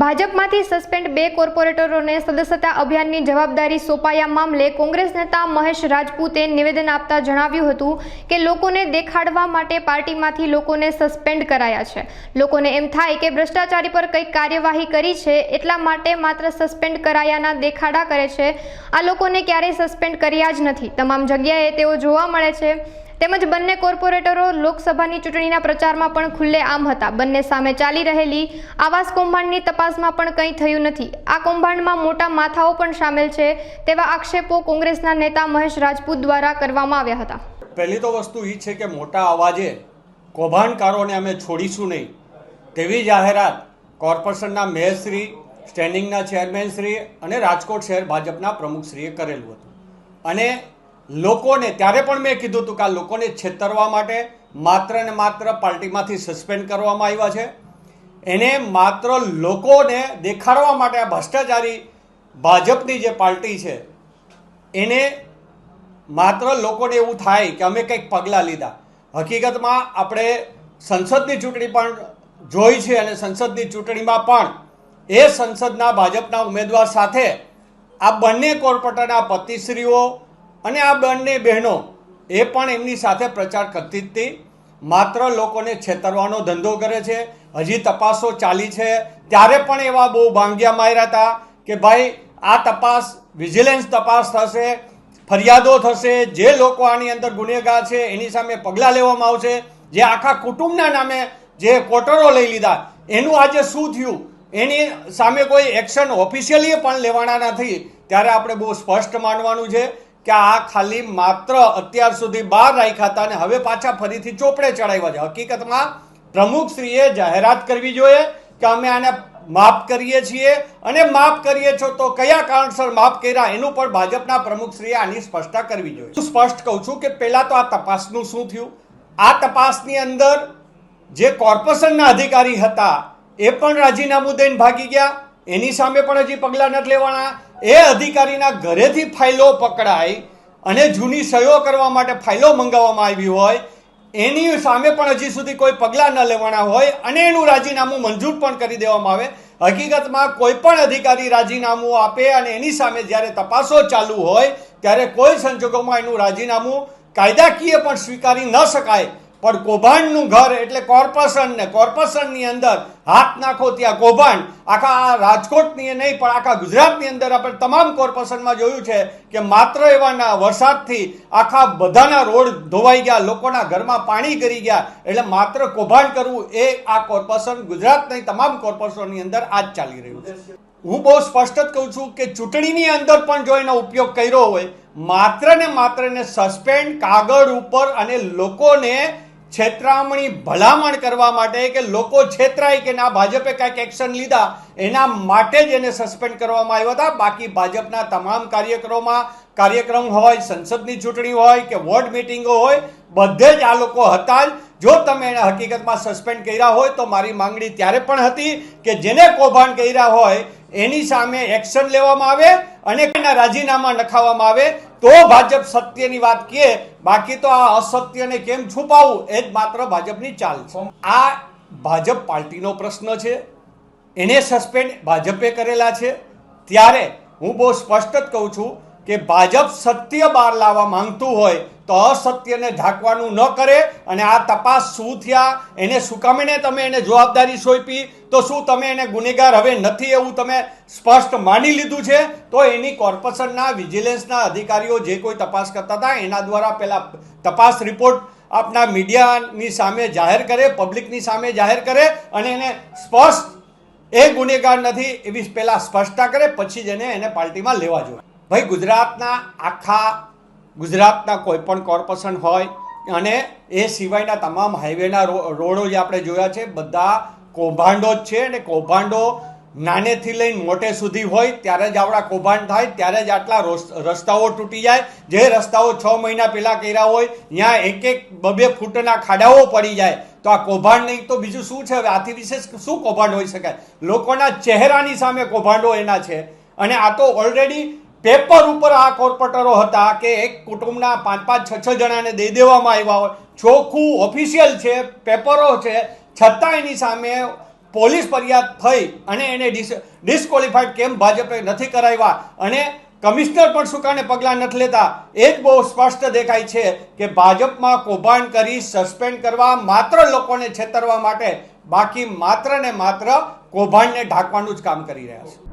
ભાજપમાંથી suspend બે કોર્પોરેટરોને સદસ્યતા અભિયાનની જવાબદારી સોંપાયા મામલે કોંગ્રેસ નેતા મહેશ રાજપૂતે નિવેદન આપતા જણાવ્યું હતું કે લોકોને દેખાડવા માટે પાર્ટીમાંથી લોકોને સસ્પેન્ડ કરાયા છે. લોકોને એમ થાય કે ભ્રષ્ટાચારી પર કંઈક કાર્યવાહી કરી છે એટલા માટે માત્ર સસ્પેન્ડ કરાયાના દેખાડા કરે છે. આ લોકોને ક્યારેય સસ્પેન્ડ કર્યા જ નથી. તમામ જગ્યાએ તેઓ જોવા મળે છે. તેમજ બંને કોર્પોરેટરો લોકસભાની ચૂંટણીના પ્રચારમાં પણ ખુલ્લે આમ હતા. બંને સામે ચાલી રહેલી આવાસ કૌભાંડની તપાસમાં પણ કંઈ થયું નથી. આ કૌભાંડમાં મોટા માથાઓ પણ સામેલ છે તેવા આક્ષેપો કોંગ્રેસના નેતા મહેશ રાજપૂત દ્વારા કરવામાં આવ્યા હતા. પહેલી તો વસ્તુ એ છે કે મોટા અવાજે કૌભાંડકારોને અમે છોડીશું નહીં. તેવી જાહેરાત કોર્પોરેશનના મેયરશ્રી સ્ટેન્ડિંગના ચેરમેનશ્રી અને રાજકોટ શહેર ભાજપના પ્રમુખશ્રીએ કરેલું હતું. અને લોકોને, ત્યારે પણ મેં કીધું હતું કે આ લોકોને છેતરવા માટે માત્ર ને માત્ર પાર્ટીમાંથી સસ્પેન્ડ કરવામાં આવ્યા છે. એને માત્ર લોકોને દેખાડવા માટે આ ભ્રષ્ટાચારી ભાજપની જે પાર્ટી છે, એને માત્ર લોકોને એવું થાય કે અમે કંઈક પગલાં લીધા. હકીકતમાં આપણે સંસદની ચૂંટણી પણ જોઈ છે અને સંસદની ચૂંટણીમાં પણ એ સંસદના ભાજપના ઉમેદવાર સાથે આ બંને કોર્પોરેટરના પતિશ્રીઓ અને આ બંને બહેનો એ પણ એમની સાથે પ્રચાર કરતી હતી. માત્ર લોકોને છેતરવાનો ધંધો કરે છે. હજી તપાસો ચાલી છે. ત્યારે પણ એવા બહુ ભાંગ્યા માર્યા હતા કે ભાઈ, આ તપાસ, વિજિલન્સ તપાસ થશે, ફરિયાદો થશે, જે લોકો આની અંદર ગુનેગાર છે, એની સામે પગલાં લેવામાં આવશે, જે આખા કુટુંબના નામે જે કોટરો લઈ લીધા, એનું આજે શું થયું? એની સામે કોઈ એક્શન ઓફિશિયલી પણ લેવાના નથી. ત્યારે આપણે બહુ સ્પષ્ટ માનવાનું છે કે આ ખાલી માત્ર અત્યાર સુધી બહાર રાખ્યા હતા અને હવે પાછા ફરીથી ચોપડે ચડાવ્યા છે. હકીકતમાં પ્રમુખશ્રીએ જાહેરાત કરવી જોઈએ કે અમે આને માફ કરીએ છીએ અને માફ કરીએ છો તો કયા કારણસર માફ કર્યા એનું પણ ભાજપના પ્રમુખશ્રીએ આની સ્પષ્ટતા કરવી જોઈએ. હું સ્પષ્ટ કહું છું કે પહેલાં તો આ તપાસનું શું થયું? આ તપાસની અંદર જે કોર્પોરેશનના અધિકારી હતા એ પણ રાજીનામું દઈને ભાગી ગયા. એની સામે પણ હજી પગલાં નથી લેવાના. એ અધિકારીના ઘરેથી ફાઇલો પકડાઈ અને જૂની સહીઓ કરવા માટે ફાઇલો મંગાવવામાં આવી હોય, એની સામે પણ હજી સુધી કોઈ પગલાં ન લેવાના હોય અને એનું રાજીનામું મંજૂર પણ કરી દેવામાં આવે. હકીકતમાં કોઈ પણ અધિકારી રાજીનામું આપે અને એની સામે જ્યારે તપાસો ચાલુ હોય, ત્યારે કોઈ સંજોગોમાં એનું રાજીનામું કાયદાકીય પણ સ્વીકારી ન શકાય પણ કૌભાંડનું ઘર એટલે કોર્પોરેશન ને કોર્પોરેશનની અંદર હાથ નાખો ત્યાં કૌભાંડ. આખા રાજકોટની નહીં, પણ આખા ગુજરાતની અંદર આપણે તમામ કોર્પોરેશનમાં જોયું છે કે માત્ર એવાના વરસાદથી આખા બધાના રોડ ધોવાઈ ગયા, લોકોના ઘરમાં પાણી ગરી ગયા. એટલે માત્ર કૌભાંડ કરવું એ આ કોર્પોરેશન ગુજરાતની તમામ કોર્પોરેશનની અંદર આ જ ચાલી રહ્યું છે. હું બહુ સ્પષ્ટ જ કહું છું કે ચૂંટણીની અંદર પણ જો એનો ઉપયોગ કર્યો હોય, માત્ર ને માત્ર ને સસ્પેન્ડ કાગળ ઉપર અને લોકોને છેતરામણી ભલામણ કરવા માટે કે લોકો છેતરાય કે ના, ભાજપે કાંઈક એક્શન લીધા, એના માટે જ એને સસ્પેન્ડ કરવામાં આવ્યા હતા. બાકી ભાજપના તમામ કાર્યક્રમોમાં, કાર્યક્રમ હોય, સંસદની ચૂંટણી હોય કે વોર્ડ મિટિંગો હોય, બધે જ આ લોકો હતા જ. જો તમે એને હકીકતમાં સસ્પેન્ડ કર્યા હોય, તો મારી માંગણી ત્યારે પણ હતી કે જેને કૌભાંડ કર્યા હોય, એની સામે એક્શન લેવામાં આવે અને રાજીનામા નખાવવામાં આવે. તો ભાજપ સત્યની વાત કહે બાકી તો આ અસત્યને કેમ છુપાવવું એ જ માત્ર ભાજપની ચાલ છે. આ ભાજપ પાર્ટીનો પ્રશ્ન છે. એને સસ્પેન્ડ ભાજપે કરેલા છે. ત્યારે હું બહુ સ્પષ્ટ જ કહું છું કે ભાજપ સત્ય બહાર લાવવા માંગતું હોય તો અસત્યને ઢાંકવાનું ન કરે અને આ તપાસ શું થયા? એને શું કામ તમે એને જવાબદારી સોંપી? તો શું તમે એને ગુનેગાર હવે નથી એવું તમે સ્પષ્ટ માની લીધું છે? તો એની કોર્પોરેશનના, વિજિલન્સના અધિકારીઓ જે કોઈ તપાસ કરતા હતા, એના દ્વારા પહેલાં તપાસ રિપોર્ટ આપના મીડિયાની સામે જાહેર કરે, પબ્લિકની સામે જાહેર કરે અને એને સ્પષ્ટ, એ ગુનેગાર નથી એવી પહેલા સ્પષ્ટતા કરે, પછી જ એને એને પાર્ટીમાં લેવા જોઈએ. ભાઈ, ગુજરાતના આખા, ગુજરાતના કોઈ પણ કોર્પોરેશન હોય અને એ સિવાયના તમામ હાઈવેના રોડો જે આપણે જોયા છે, બધા કૌભાંડો જ છે અને કૌભાંડો નાનેથી લઈને મોટે સુધી હોય, ત્યારે જ આવડા કૌભાંડ થાય, ત્યારે જ આટલા રસ્તાઓ તૂટી જાય. જે રસ્તાઓ છ મહિના પહેલાં કર્યા હોય, ત્યાં એક એક બબે ફૂટના ખાડાઓ પડી જાય. તો આ કૌભાંડ નહીં, તો બીજું શું છે? હવે આથી વિશેષ શું કૌભાંડ હોઈ શકાય લોકોના ચહેરાની સામે કૌભાંડો એના છે. અને આ તો ઓલરેડી પેપર ઉપર આ કોર્પોરેટરો હતા કે એક કુટુંબના પાંચ પાંચ છ છ જણાને દઈ દેવામાં આવ્યા હોય. ચોખ્ખું ઓફિશિયલ છે, પેપરો છે. છતાં એની સામે પોલીસ ફરિયાદ થઈ અને એને ડિસ ડિસ્કોલિફાઈડ કેમ ભાજપે નથી કરાવ્યા? અને કમિશનર પણ શું કારણે પગલાં નથી લેતા? એ જ બહુ સ્પષ્ટ દેખાય છે કે ભાજપમાં કૌભાંડ કરી સસ્પેન્ડ કરવા માત્ર લોકોને છેતરવા માટે બાકી માત્ર ને માત્ર કૌભાંડને ઢાંકવાનું જ કામ કરી રહ્યા છે.